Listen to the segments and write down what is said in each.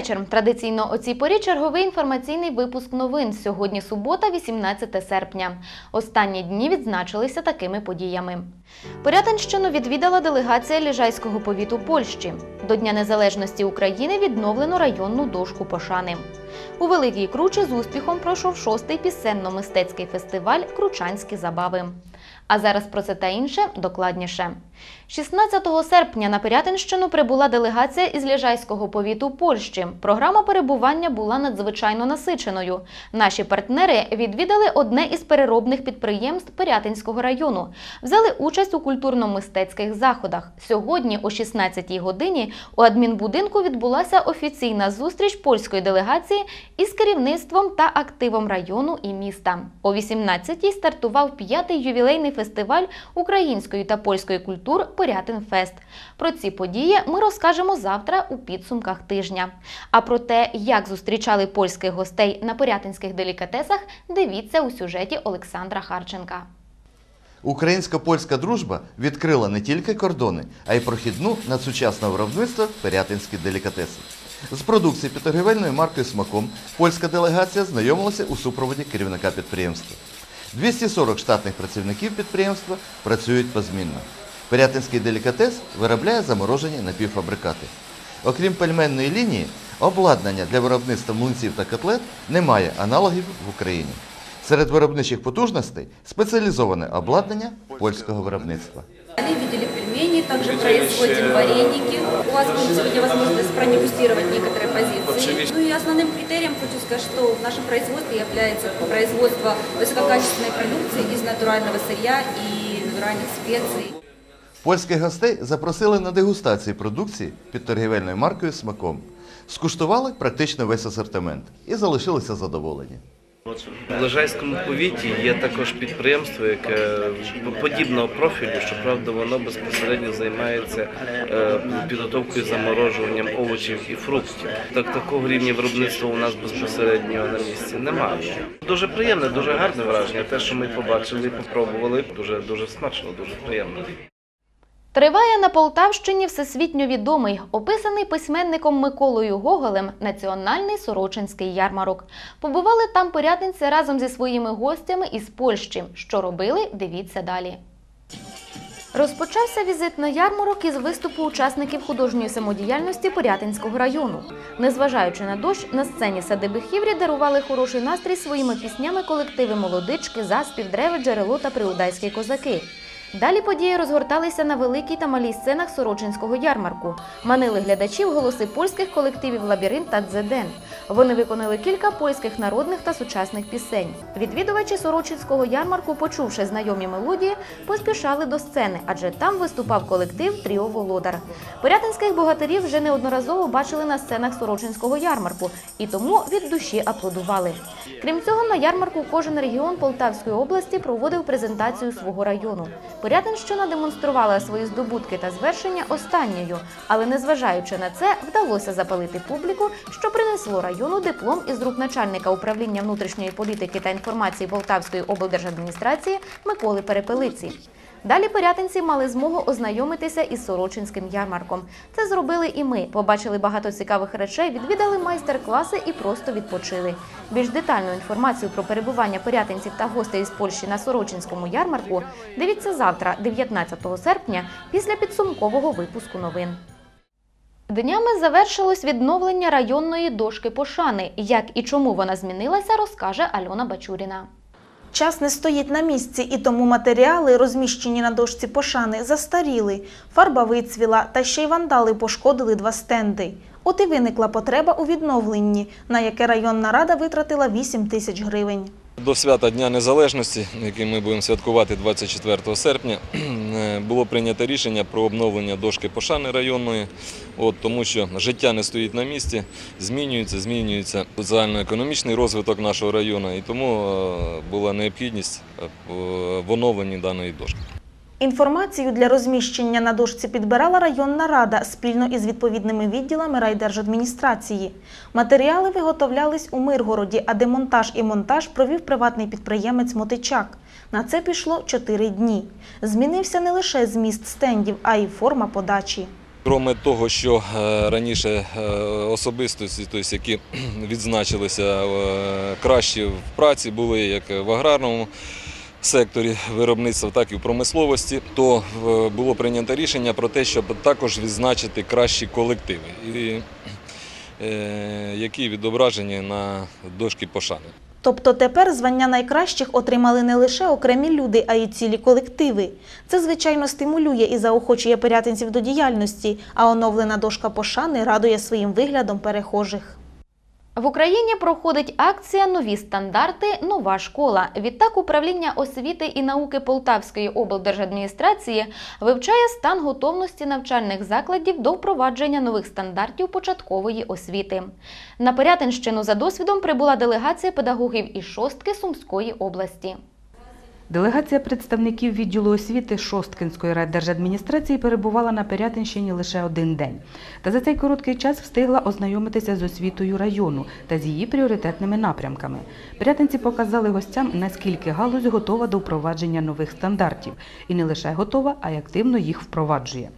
Вечір. Традиційно о цій порі черговий інформаційний випуск новин. Сьогодні субота, 18 серпня. Останні дні відзначилися такими подіями. Порятинщину відвідала делегація Ліжайського повіту Польщі. До Дня Незалежності України відновлено районну дошку пошани. У Великій Кручі з успіхом пройшов шостий пісенно-мистецький фестиваль Кручанські забави. А зараз про це та інше докладніше. 16 серпня на Пирятинщину прибула делегація із Ліжайського повіту Польщі. Програма перебування була надзвичайно насиченою. Наші партнери відвідали одне із переробних підприємств Пирятинського району, взяли участь у культурно-мистецьких заходах. Сьогодні о 16-й годині у адмінбудинку відбулася офіційна зустріч польської делегації із керівництвом та активом району і міста. О 18-й стартував п'ятий ювілейний фестиваль української та польської культур Пирятинфест. Про ці події ми розкажемо завтра у підсумках тижня. А про те, як зустрічали польських гостей на пирятинських делікатесах, дивіться у сюжеті Олександра Харченка. Українсько-польська дружба відкрила не тільки кордони, а й прохідну на сучасне виробництво пирятинські делікатеси. З продукції під торгівельною маркою Смаком польська делегація знайомилася у супроводі керівника підприємства. 240 штатних працівників підприємства працюють позмінно. Пирятинський делікатес виробляє заморожені напівфабрикати. Окрім пельменної лінії, обладнання для виробництва млинців та котлет немає аналогів в Україні. Серед виробничих потужностей спеціалізоване обладнання польського виробництва. Они видели пельмени, также производим вареники. У вас будет сегодня возможность продегустировать некоторые позиции. Ну и основным критерием хочу сказать, что в нашем производстве является производство высококачественной продукции из натурального сырья и натуральных специй. Польських гостей запросили на дегустації продукції під торгівельною маркою Смаком. Скуштували практично весь асортимент і залишилися задоволені. В Лежайському повіті є також підприємство, яке подібного профілю, щоправда, воно безпосередньо займається е, підготовкою заморожуванням овочів і фруктів. Так такого рівня виробництва у нас безпосередньо на місці немає. Дуже приємне, дуже гарне враження. Те, що ми побачили і попробували, дуже дуже смачно, дуже приємно. Триває на Полтавщині всесвітньо відомий, описаний письменником Миколою Гоголем національний Сорочинський ярмарок. Побували там порятинці разом зі своїми гостями із Польщі. Що робили, дивіться далі. Розпочався візит на ярмарок із виступу учасників художньої самодіяльності Порятинського району. Незважаючи на дощ, на сцені садиби Хіврі дарували хороший настрій своїми піснями колективи Молодички, Заспів, Древи, Джерело та Приудайські козаки. Далі події розгорталися на великій та малій сценах Сорочинського ярмарку. Манили глядачів голоси польських колективів Лабіринт та Дзеден. Вони виконали кілька польських народних та сучасних пісень. Відвідувачі Сорочинського ярмарку, почувши знайомі мелодії, поспішали до сцени, адже там виступав колектив Тріо Володар. Порятинських богатирів вже неодноразово бачили на сценах Сорочинського ярмарку і тому від душі аплодували. Крім цього, на ярмарку кожен регіон Полтавської області проводив презентацію свого району. Порятинщина демонструвала свої здобутки та звершення останньою, але незважаючи на це, вдалося запалити публіку, що принесло району диплом із рук начальника управління внутрішньої політики та інформації Полтавської облдержадміністрації Миколи Перепелиці. Далі порятинці мали змогу ознайомитися із Сорочинським ярмарком. Це зробили і ми. Побачили багато цікавих речей, відвідали майстер-класи і просто відпочили. Більш детальну інформацію про перебування порятинців та гостей із Польщі на Сорочинському ярмарку дивіться завтра, 19 серпня, після підсумкового випуску новин. Днями завершилось відновлення районної дошки пошани. Як і чому вона змінилася, розкаже Альона Бачуріна. Час не стоїть на місці, і тому матеріали, розміщені на дошці пошани, застаріли, фарба вицвіла, та ще й вандали пошкодили два стенди. От і виникла потреба у відновленні, на яке районна рада витратила 8 тисяч гривень. До свята Дня Незалежності, який ми будемо святкувати 24 серпня, е, було прийнято рішення про обновлення дошки пошани районної, от, тому що життя не стоїть на місці, змінюється, змінюється соціально-економічний розвиток нашого району, і тому е, була необхідність е, в оновленні даної дошки. Інформацію для розміщення на дошці підбирала районна рада спільно із відповідними відділами райдержадміністрації. Матеріали виготовлялись у Миргороді, а демонтаж і монтаж провів приватний підприємець Мотичак. На це пішло 4 дні. Змінився не лише зміст стендів, а й форма подачі. Кроме того, що е, раніше е, особистості, тобто, які відзначилися е, краще в праці, були як в аграрному секторі виробництва, так і в промисловості, то було прийнято рішення про те, щоб також відзначити кращі колективи, які відображені на дошці пошани. Тобто тепер звання найкращих отримали не лише окремі люди, а й цілі колективи. Це, звичайно, стимулює і заохочує пирятинців до діяльності, а оновлена дошка пошани радує своїм виглядом перехожих. В Україні проходить акція Нові стандарти. Нова школа. Відтак управління освіти і науки Полтавської облдержадміністрації вивчає стан готовності навчальних закладів до впровадження нових стандартів початкової освіти. На Пирятинщину за досвідом прибула делегація педагогів із шостки Сумської області. Делегація представників відділу освіти Шосткинської райдержадміністрації перебувала на Пирятинщині лише один день. Та за цей короткий час встигла ознайомитися з освітою району та з її пріоритетними напрямками. Пирятинці показали гостям, наскільки галузь готова до впровадження нових стандартів. І не лише готова, а й активно їх впроваджує.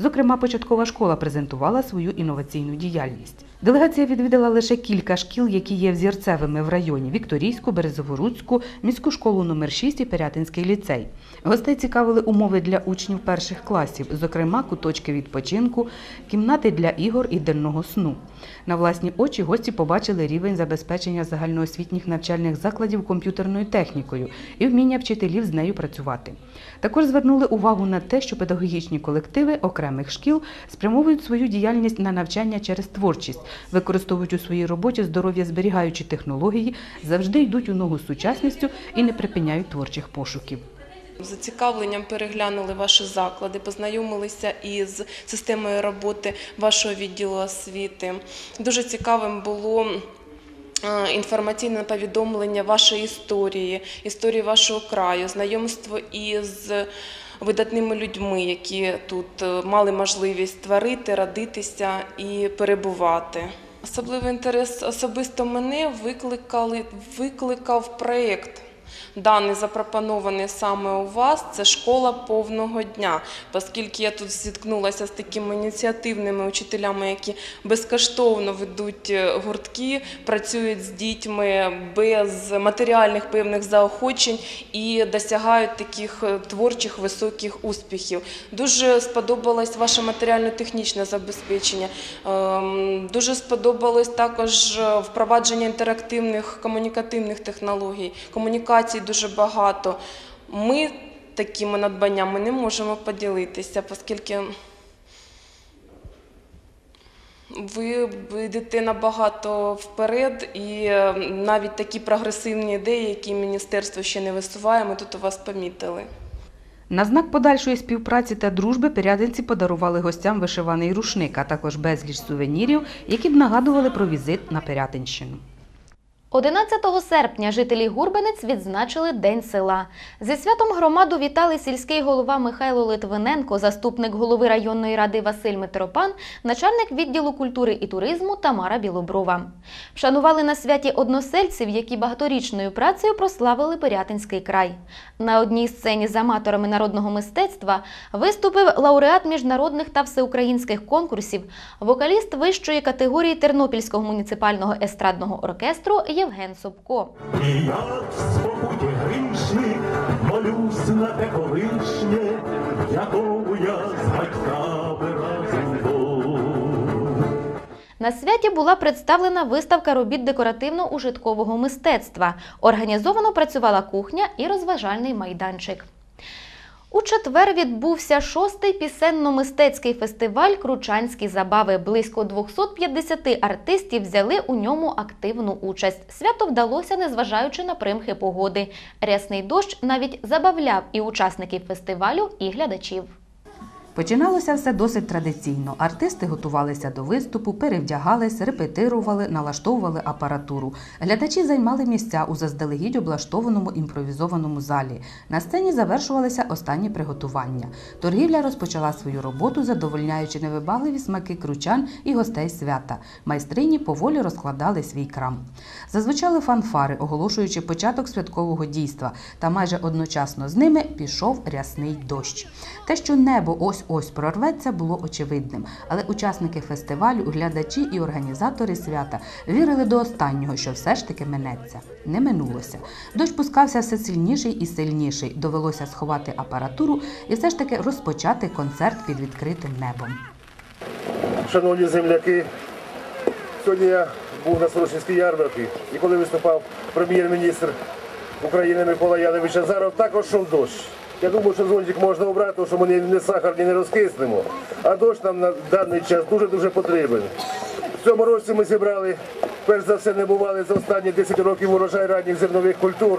Зокрема, початкова школа презентувала свою інноваційну діяльність. Делегація відвідала лише кілька шкіл, які є взірцевими в районі: Вікторійську, Березоворуцьку, міську школу номер 6 і Пирятинський ліцей. Гостей цікавили умови для учнів перших класів, зокрема, куточки відпочинку, кімнати для ігор і денного сну. На власні очі гості побачили рівень забезпечення загальноосвітніх навчальних закладів комп'ютерною технікою і вміння вчителів з нею працювати. Також звернули увагу на те, що педагогічні колективи окремих шкіл спрямовують свою діяльність на навчання через творчість, використовують у своїй роботі здоров'я зберігаючі технології, завжди йдуть у ногу з сучасністю і не припиняють творчих пошуків. Зацікавленням переглянули ваші заклади, познайомилися із системою роботи вашого відділу освіти. Дуже цікавим було е, інформаційне повідомлення вашої історії, історії вашого краю, знайомство із видатними людьми, які тут е, мали можливість творити, родитися і перебувати. Особливий інтерес особисто мене викликали, викликав проєкт. Даний запропонований саме у вас це школа повного дня, оскільки я тут зіткнулася з такими ініціативними учителями, які безкоштовно ведуть е, гуртки, працюють з дітьми без матеріальних певних заохочень і досягають таких е, творчих високих успіхів. Дуже сподобалось ваше матеріально-технічне забезпечення. Ем, Дуже сподобалось також е, впровадження інтерактивних комунікативних технологій, комунікацій дуже багато. Ми такими надбаннями не можемо поділитися, оскільки ви йдете набагато вперед, і е, навіть такі прогресивні ідеї, які міністерство ще не висуває, ми тут у вас помітили. На знак подальшої співпраці та дружби пирятинці подарували гостям вишиваний рушник, а також безліч сувенірів, які б нагадували про візит на Пирятинщину. 11 серпня жителі Гурбенець відзначили День села. Зі святом громаду вітали сільський голова Михайло Литвиненко, заступник голови районної ради Василь Митропан, начальник відділу культури і туризму Тамара Білоброва. Вшанували на святі односельців, які багаторічною працею прославили Пирятинський край. На одній сцені з аматорами народного мистецтва виступив лауреат міжнародних та всеукраїнських конкурсів, вокаліст вищої категорії Тернопільського муніципального естрадного оркестру Євген Собко. І я в спокуті грішний молюсь на те колишнє, якого я з батьками разом. На святі була представлена виставка робіт декоративно-ужиткового мистецтва. Організовано працювала кухня і розважальний майданчик. У четвер відбувся шостий пісенно-мистецький фестиваль Кручанські забави. Близько 250 артистів взяли у ньому активну участь. Свято вдалося, незважаючи на примхи погоди. Рясний дощ навіть забавляв і учасників фестивалю, і глядачів. Починалося все досить традиційно. Артисти готувалися до виступу, перевдягались, репетирували, налаштовували апаратуру. Глядачі займали місця у заздалегідь облаштованому імпровізованому залі. На сцені завершувалися останні приготування. Торгівля розпочала свою роботу, задовольняючи невибагливі смаки кручан і гостей свята. Майстрині поволі розкладали свій крам. Зазвучали фанфари, оголошуючи початок святкового дійства, та майже одночасно з ними пішов рясний дощ. Те, що небо ось ось-ось прорветься, було очевидним. Але учасники фестивалю, глядачі і організатори свята вірили до останнього, що все ж таки минеться. Не минулося. Дощ пускався все сильніший і сильніший. Довелося сховати апаратуру і все ж таки розпочати концерт під відкритим небом. Шановні земляки, сьогодні я був на Сорочинській ярмарці, і коли виступав прем'єр-міністр України Микола Янович Азаров, також йшов дощ. Я думаю, що зонтик можна обрати, тому що ми не сахар, ні не розкиснемо. А дощ нам на даний час дуже-дуже потрібен. В цьому році ми зібрали, перш за все, не бували за останні 10 років урожай ранніх зернових культур.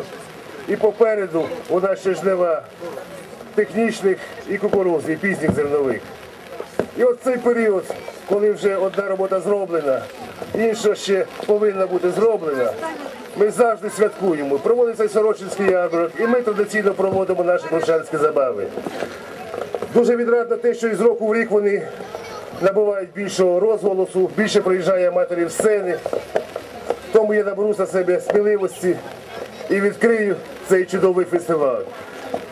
І попереду у нас ще жнива технічних і кукурузи, і пізніх зернових. І от цей період, коли вже одна робота зроблена, інша ще повинна бути зроблена, ми завжди святкуємо. Проводиться Сорочинський ярмарок, і ми традиційно проводимо наші крушанські забави. Дуже відрадно те, що із року в рік вони набувають більшого розголосу, більше приїжджає аматорів сцени. Тому я наберу на себе сміливості і відкрию цей чудовий фестиваль.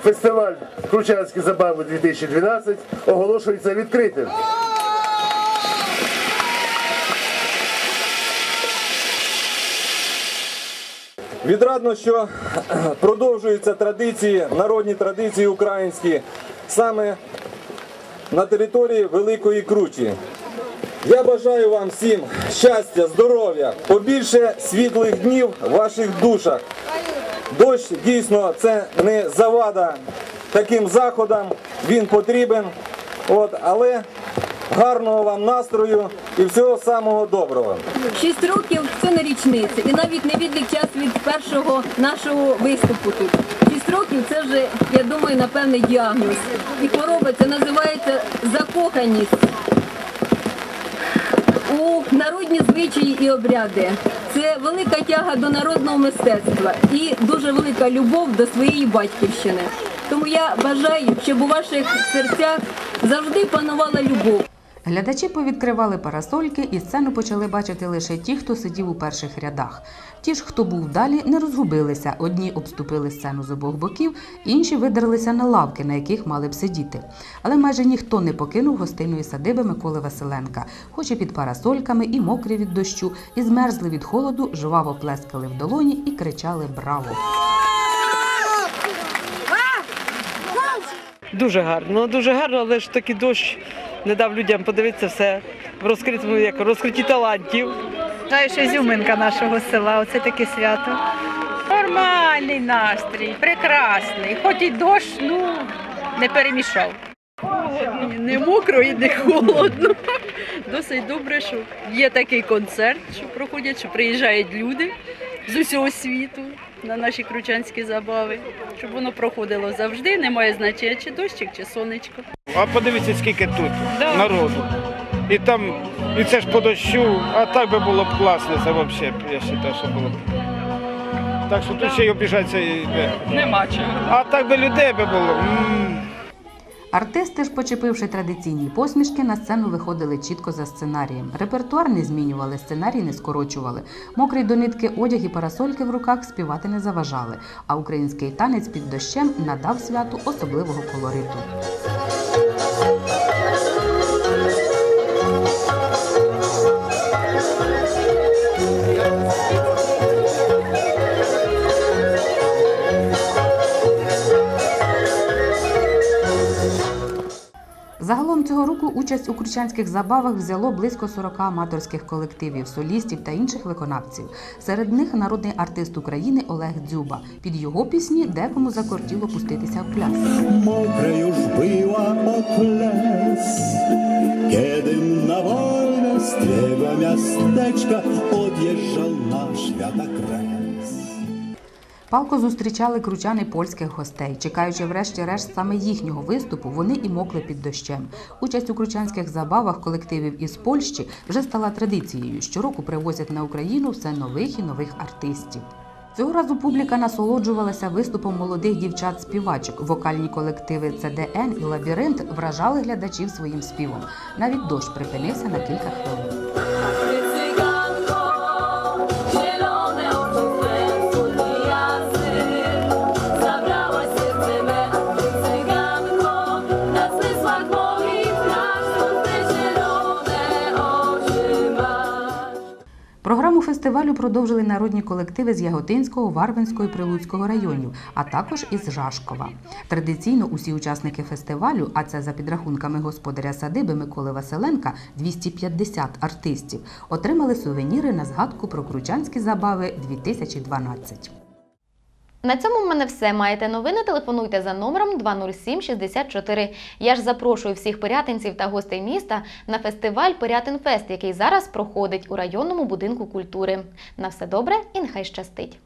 Фестиваль Кручанські забави 2012 оголошується відкритим. Відрадно, що продовжуються традиції, народні традиції українські саме на території Великої Кручі. Я бажаю вам всім щастя, здоров'я, побільше світлих днів в ваших душах. Дощ дійсно це не завада таким заходам, він потрібен. От, але гарного вам настрою і всього самого доброго. Шість років це не річниця, і навіть не відлік час від першого нашого виступу тут. Шість років це вже, я думаю, напевний діагноз. І хвороба це називається закоханість у народні звичаї і обряди. Це велика тяга до народного мистецтва і дуже велика любов до своєї батьківщини. Тому я бажаю, щоб у ваших серцях завжди панувала любов. Глядачі повідкривали парасольки і сцену почали бачити лише ті, хто сидів у перших рядах. Ті ж, хто був далі, не розгубилися. Одні обступили сцену з обох боків, інші видерлися на лавки, на яких мали б сидіти. Але майже ніхто не покинув гостиної садиби Миколи Василенка, хоч і під парасольками, і мокрі від дощу, і змерзли від холоду, жваво плескали в долоні і кричали Браво! Дуже гарно, дуже гарно, але ж таки дощ не дав людям подивитися все в розкритому, як розкритті талантів. Знаю, що ізюминка нашого села, оце таке свято. Нормальний настрій, прекрасний. Хоч і дощ, ну не перемішав. Не мокро і не холодно. Досить добре, що є такий концерт, що проходять, що приїжджають люди з усього світу на наші кручанські забави. Щоб воно проходило завжди, немає значення, чи дощик, чи сонечко. А подивіться, скільки тут народу. І там, і це ж по дощу, а так би було б класно, це взагалі, я вважаю, що було б. Так що тут ще й обіжатися. і не. Нема чого. А так би людей би було. м. Артисти ж, почепивши традиційні посмішки, на сцену виходили чітко за сценарієм. Репертуар не змінювали, сценарій не скорочували. Мокрий до нитки одяг і парасольки в руках співати не заважали. А український танець під дощем надав святу особливого колориту. Цього року участь у кручанських забавах взяло близько 40 аматорських колективів, солістів та інших виконавців. Серед них народний артист України Олег Дзюба. Під його пісні декому закортіло пуститися в пляс. Już była okles, kiedym na wojnę z tego miasteczka odjeżdżał na świata kres. Палко зустрічали кручани польських гостей. Чекаючи врешті-решт саме їхнього виступу, вони і мокли під дощем. Участь у кручанських забавах колективів із Польщі вже стала традицією. Щороку привозять на Україну все нових і нових артистів. Цього разу публіка насолоджувалася виступом молодих дівчат-співачок. Вокальні колективи ЦДН і Лабіринт вражали глядачів своїм співом. Навіть дощ припинився на кілька хвилин. Фестивалю продовжили народні колективи з Яготинського, Варвинського і Прилуцького районів, а також із Жашкова. Традиційно усі учасники фестивалю, а це за підрахунками господаря садиби Миколи Василенка 250 артистів, отримали сувеніри на згадку про кручанські забави 2012. На цьому в мене все. Маєте новини? Телефонуйте за номером 207 64. Я ж запрошую всіх порятинців та гостей міста на фестиваль Порятинфест, який зараз проходить у районному будинку культури. На все добре і нехай щастить!